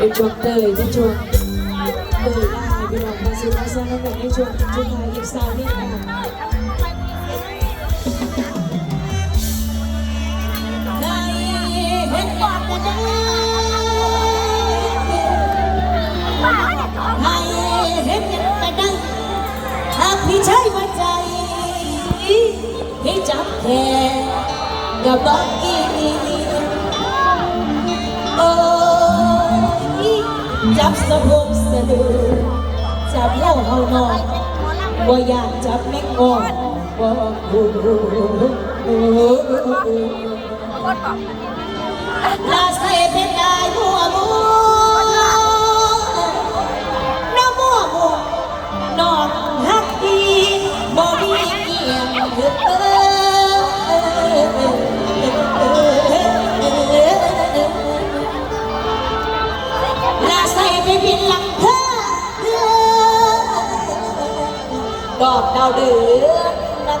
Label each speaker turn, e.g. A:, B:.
A: เป็นช่วงเตยเป็นช่วงเตยได้พี่น้องมาซื้อมาสร้างให้แบบในช่วงช่วงท้ายอีกสาวนี่นะคะ
B: ได้เห็นบอดกันได้ให้เห็นกันได้หากพี่ใช้หัวใจให้จับแทนกับบอกกี้ จับสะพกสะดือจับเล่าเฮานอนว่าอยากจับแม่งอนว่าโอ้โหลาเสเป็นได้หัวมู ดอกดาวเดือนนั้น